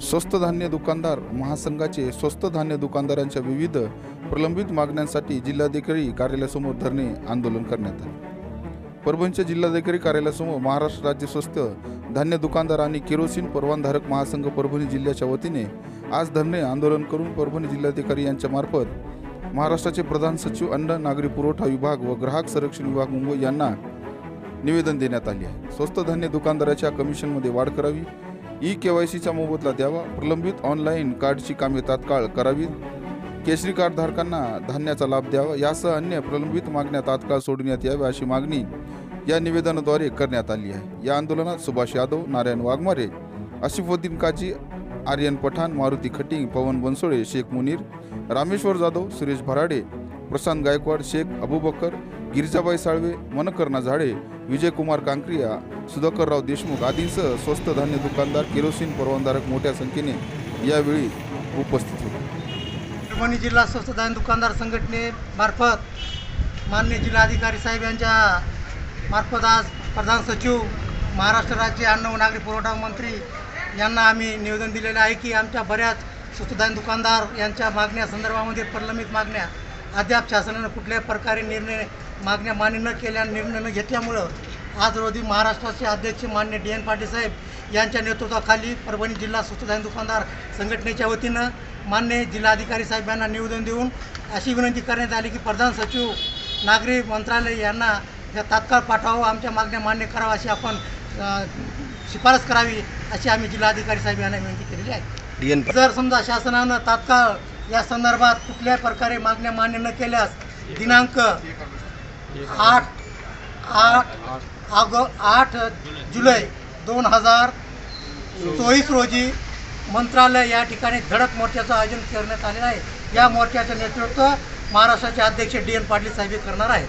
स्वस्त धान्य दुकानदार महासंघाचे स्वस्त धान्य दुकानदारांच्या विविध प्रलंबित मागण्यांसाठी जिल्हाधिकारी कार्यालयासमोर धरणे आंदोलन करण्यात आले. परभणीच्या जिल्हाधिकारी कार्यालयासमोर महाराष्ट्र राज्य स्वस्त धान्य दुकानदार आणि केरोसिन परवानधारक महासंघ परभणी जिल्ह्याच्या वतीने आज धरणे आंदोलन करून परभणी जिल्हाधिकारी यांच्या मार्फत महाराष्ट्राचे प्रधान सचिव अन्न नागरी पुरवठा विभाग व ग्राहक संरक्षण विभाग मुंबई यांना निवेदन देण्यात आले आहे. स्वस्त धान्य दुकानदाराच्या कमिशनमध्ये वाढ करावी. ई के वाय सीचा मोबदला द्यावा. प्रलंबित ऑनलाईन कार्डची कामे तात्काळ करावीत केसरी कार्ड धारकांना धान्याचा लाभ द्यावा. यासह अन्य प्रलंबित मागण्या तात्काळ सोडण्यात याव्या अशी मागणी या निवेदनाद्वारे करण्यात आली आहे. या आंदोलनात सुभाष यादव नारायण वाघमारे आसिफुद्दीन काजी आर्यन पठाण मारुती खटिंग पवन बनसोळे शेख मुनीर रामेश्वर जाधव सुरेश भराडे प्रशांत गायकवाड शेख अबुबकर गिरिजाबाई साळवे मनकर्णा झाडे विजयकुमार कांक्रिया सुधाकरराव देशमुख आदींसह स्वस्त धान्य दुकानदार केरोसिन परवानधारक मोठ्या संख्येने यावेळी उपस्थित होते. परभणी जिल्हा स्वस्त धान्य दुकानदार संघटनेमार्फत मान्य जिल्हाधिकारी साहेब यांच्या मार्फत आज प्रधान सचिव महाराष्ट्र राज्य अन्न व नागरी पुरवठा मंत्री यांना आम्ही निवेदन दिलेलं आहे की आमच्या बऱ्याच स्वस्तधान्य दुकानदार यांच्या मागण्या संदर्भामध्ये प्रलंबित मागण्या अद्याप शासनानं कुठल्याही प्रकारे निर्णय मागण्या मान्य न केल्या निर्णय न घेतल्यामुळं आज रोजी महाराष्ट्राचे अध्यक्ष मान्य डी एन पाटील साहेब यांच्या नेतृत्वाखाली परभणी जिल्हा स्वस्त धान्य दुकानदार संघटनेच्या वतीनं मान्य जिल्हाधिकारी साहेबांना निवेदन देऊन अशी विनंती करण्यात आली की प्रधान सचिव नागरी मंत्रालय यांना या तात्काळ पाठवावं आमच्या मागण्या मान्य करावं अशी आपण शिफारस करावी अशी आम्ही जिल्हाधिकारी साहेब यांना विनंती केलेली आहे. डी एन जर समजा शासनानं तात्काळ या संदर्भात कुठल्याही प्रकारे मागण्या मान्य न केल्यास दिनांक आठ आठ आग आठ जुलै दोन हजार चोवीस रोजी मंत्रालय या ठिकाणी धडक मोर्चाचं आयोजन करण्यात आलेलं आहे. या मोर्चाचं नेतृत्व महाराष्ट्राचे अध्यक्ष डी एन पाटील साहेब करणार आहेत.